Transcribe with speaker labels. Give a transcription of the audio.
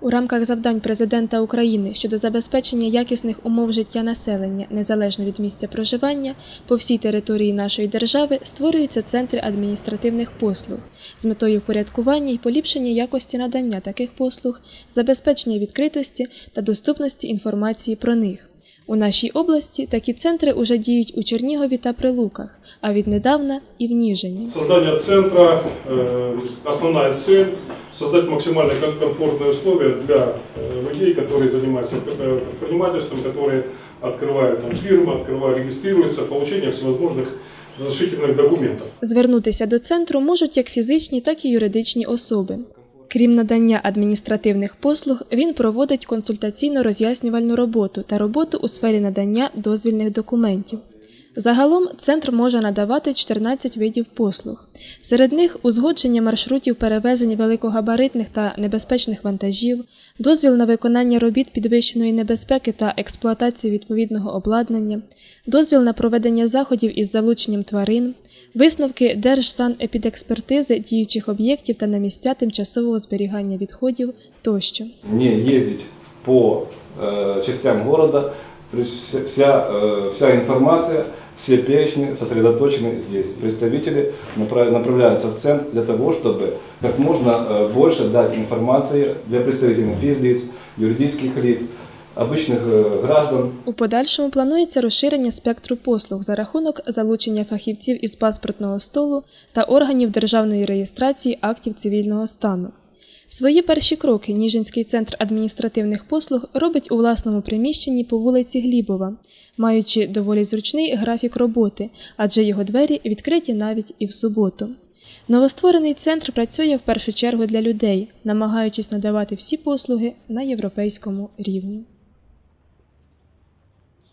Speaker 1: У рамках завдань президента України щодо забезпечення якісних умов життя населення незалежно від місця проживання по всій території нашої держави створюються центри адміністративних послуг з метою впорядкування і поліпшення якості надання таких послуг, забезпечення відкритості та доступності інформації про них. У нашій області такі центри уже діють у Чернігові та Прилуках, а віднедавна і в Ніжині.
Speaker 2: Создание центра, э, основная цель – создать максимально ком- комфортные условия для э, людей, которые занимаются э, предпринимательством, которые открывают там, фирмы, открывают, регистрируются, получение всевозможных разрешительных документов.
Speaker 1: Звернутися до центру можуть як фізичні, так і юридичні особи. Крім надання адміністративних послуг, він проводить консультаційно-роз'яснювальну роботу та роботу у сфері надання дозвільних документів. Загалом центр може надавати 14 видів послуг. Серед них узгодження маршрутів перевезень великогабаритних та небезпечних вантажів, дозвіл на виконання робіт підвищеної небезпеки та експлуатацію відповідного обладнання, дозвіл на проведення заходів із залученням тварин, висновки Держсанепідекспертизи діючих об'єктів та на місця тимчасового зберігання відходів тощо.
Speaker 3: не ездить по э, частям города. То есть вся- вся, э, вся информация, все перечни сосредоточены здесь. Представители направ- направляются в центр для того, чтобы как можно э, больше дать информации для представителей физлиц, юридических лиц, обычных э, граждан,
Speaker 1: У подальшому планується розширення спектру послуг за рахунок залучення фахівців із паспортного столу та органів державної реєстрації актів цивільного стану. Свої перші кроки Ніжинський центр адміністративних послуг робить у власному приміщенні по вулиці Глібова, маючи доволі зручний графік роботи, адже його двері відкриті навіть і в суботу. Новостворений центр працює в першу чергу для людей, намагаючись надавати всі послуги на європейському рівні.